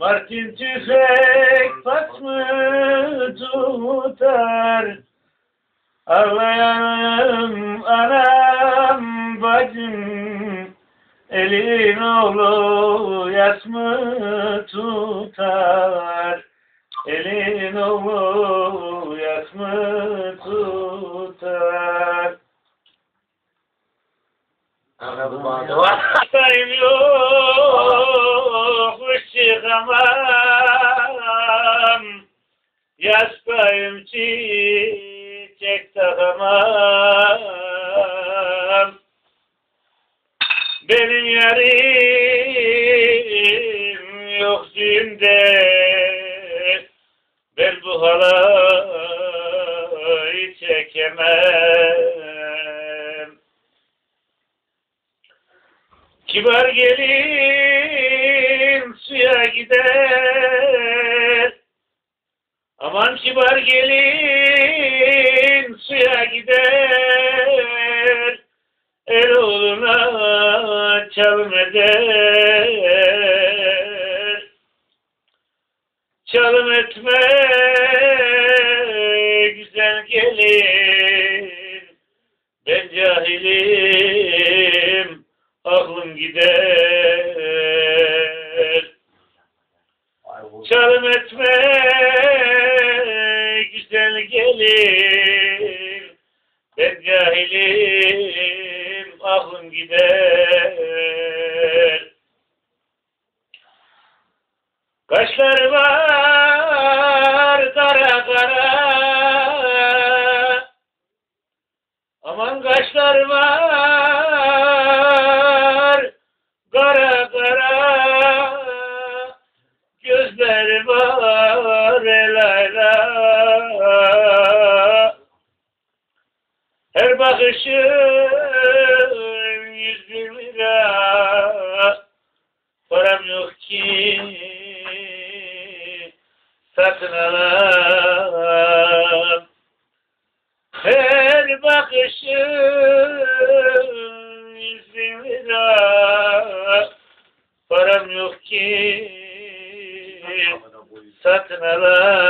Martin tüfek pas mı tutar? Ağlayanım anam bacım Elin oğlu yas mı tutar? Elin oğlu yas mı tutar? Bağda var. Sayım yok, çıkamam. Yaş payım çiçek takamam. Benim yarim yok düğümde. Ben bu halayı çekemem. Kibar gelin gider. Aman kibar gelin suya gider. El oğluna çalım eder. Çalım etme güzel gelin. Ben cahilim, aklım gider. Çalım etme güzel gelin. Ben cahilim, aklım gider. Kaşları var kara kara. Aman kaşlar var her bakışın yüz bin lira. Param yok ki. Satın alam. Her bakışın yüz bin lira. Param yok ki satın alam